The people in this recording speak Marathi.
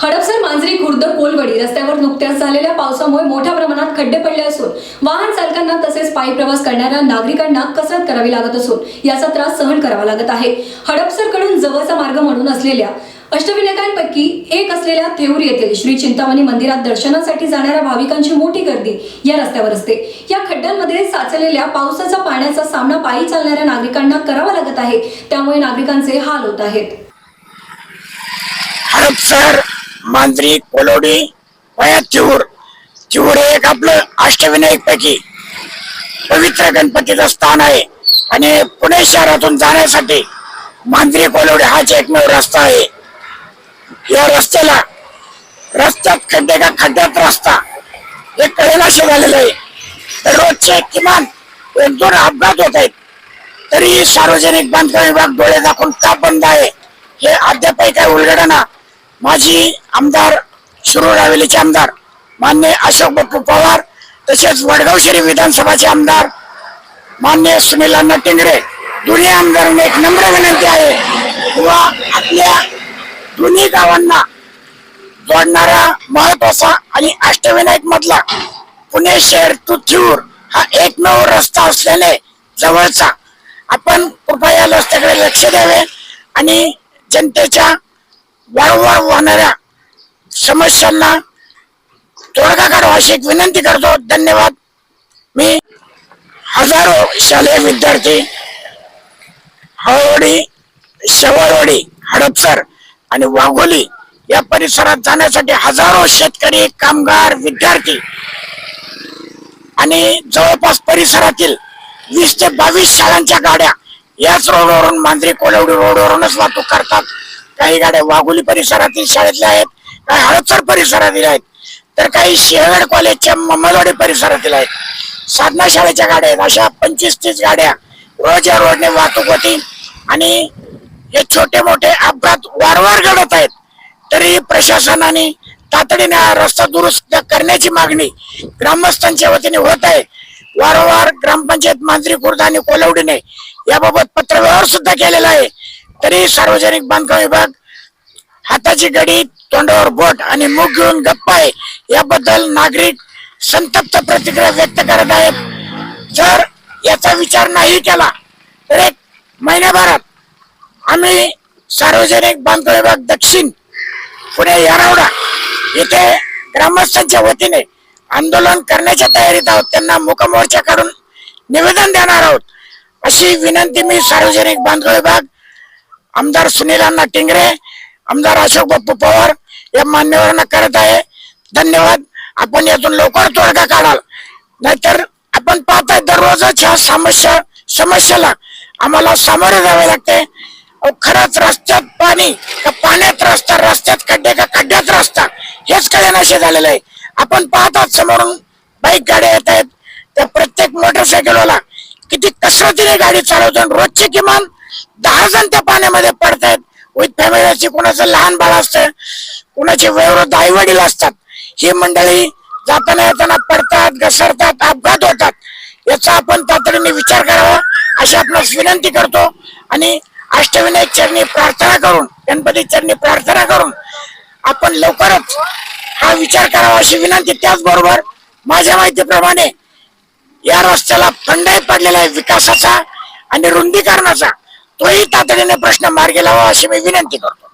हडपसर मांजरी खुर्द कोलवडी रस्त्यावर नुकत्याच झालेल्या पावसामुळे मोठ्या प्रमाणात खड्डे पडले असून वाहन चालकांना तसेच पायी प्रवास करणाऱ्या नागरिकांना कसरत करावी लागत असून याचा त्रास सहन करावा लागत आहे. हडपसरकडून जवळचा मार्ग म्हणून असलेल्या अष्टविनायकांपैकी एक असलेल्या थेऊर येथील श्री चिंतामणी मंदिरात दर्शनासाठी जाणाऱ्या भाविकांची मोठी गर्दी या रस्त्यावर असते. या खड्ड्यांमध्ये साचलेल्या पावसाचा पाण्याचा सामना पायी चालणाऱ्या नागरिकांना करावा लागत आहे. त्यामुळे नागरिकांचे हाल होत आहेत. मांजरी कोलोडी वया चिऊर चिऊर हे एक आपलं अष्टविनायक पैकी पवित्र गणपतीचं स्थान आहे. आणि पुणे शहरातून जाण्यासाठी मांजरी कोलोडी हाच एकमेव रस्ता आहे. या रस्त्याला रस्त्यात खड्डे का खड्ड्यात रस्ता हे कळेनाशे झालेलं आहे. तर रोजचे किमान एक दोन अपघात होत आहेत. तरी सार्वजनिक बांधकाम विभाग डोळे दाखवून का बंद आहे? हे अद्यापही काय उलगडना माजी आमदार शिरूर रावेलीचे आमदार मान्य अशोक बापू पवार तसेच वडगाव शरी विधानसभाचे आमदार मान्य सुनील अण्णा टिंगरे दोन्ही आमदारांना एक नम्र विनंती आहे. किंवा आपल्या दोन्ही गावांना जोडणारा महत्त्वाचा आणि अष्टविनायक मधला पुणे शहर तुथ्यूर हा एकमेव रस्ता असल्याने जवळचा. आपण कृपया रस्त्याकडे लक्ष द्यावे आणि जनतेच्या वारंवार होणाऱ्या समस्यांना तोडगा काढावा अशी एक विनंती करतो. धन्यवाद. मी हजारो शालेय विद्यार्थी हळवडी शेवळवडी हडपसर आणि वाघोली या परिसरात जाण्यासाठी हजारो शेतकरी कामगार विद्यार्थी आणि जवळपास परिसरातील वीस ते बावीस शाळांच्या गाड्या याच रोडवरून मांजरी कोलवडी रोडवरूनच वाहतूक करतात. काही गाड्या वाघोली परिसरातील शाळेतल्या आहेत काही हळदसर परिसरातील आहेत तर काही सिंहगड कॉलेजच्या मम्मलवाडी परिसरातील आहेत. साधना शाळेच्या गाड्या आहेत. अशा पंचवीस तीस गाड्या रोज या रोडने वाहतूक होती आणि हे छोटे मोठे अपघात वारंवार घडत आहेत. तरी प्रशासनाने तातडीने रस्ता दुरुस्त करण्याची मागणी ग्रामस्थांच्या वतीने होत आहे. वारंवार ग्रामपंचायत मांजरी खुर्द आणि कोलवडीने याबाबत पत्रव्यवहार सुद्धा केलेला आहे. तरी सार्वजनिक बांधकाम विभाग हाताची गडी तोंडावर बोट आणि मुख घेऊन गप्प आहे. याबद्दल नागरिक संतप्त प्रतिक्रिया व्यक्त करत आहेत. जर याचा विचार नाही केला तर एक महिन्याभरात आम्ही सार्वजनिक बांधकाम विभाग दक्षिण पुणे यारावडा येथे ग्रामस्थांच्या वतीने आंदोलन करण्याच्या तयारीत आहोत. त्यांना मुकमोर्चा काढून निवेदन देणार आहोत. अशी विनंती मी सार्वजनिक बांधकाम विभाग आमदार सुनील अण्णा टिंगरे आमदार अशोक बाप्पू पवार या मान्यवरांना करत आहे. धन्यवाद. आपण यातून लवकर तोडगा काढाल. नाहीतर आपण पाहताय दररोजच ह्या समस्या समस्याला आम्हाला सामोरे जावे लागते. खरंच रस्त्यात पाणी का पाण्यात रस्ता रस्त्यात खड्डे का खड्ड्यात रस्ता हेच कळेनाशे झालेलं आहे. आपण पाहतात समोरून बाईक गाड्या येत आहेत. त्या प्रत्येक मोटरसायकलवाला किती कसरतीने गाडी चालवतो आणि रोजचे किमान दहा जण त्या पाण्यामध्ये पडतायत. विथ फॅमिलीची कुणाचं लहान बाळ असतं कुणाचे वयोवृद्ध आई वडील असतात ही मंडळी जाताना येताना पडतात घसरतात अपघात होतात. याचा आपण तातडीने विचार करावा अशी आपणास विनंती करतो आणि अष्टविनायक चरणी प्रार्थना करून गणपती चरणी प्रार्थना करून आपण लवकरच हा विचार करावा अशी विनंती. त्याचबरोबर माझ्या माहितीप्रमाणे या रस्त्याला फंडही पडलेला आहे विकासाचा आणि रुंदीकरणाचा. तोही तातडीने प्रश्न मार्गी लावा अशी मी विनंती करतो.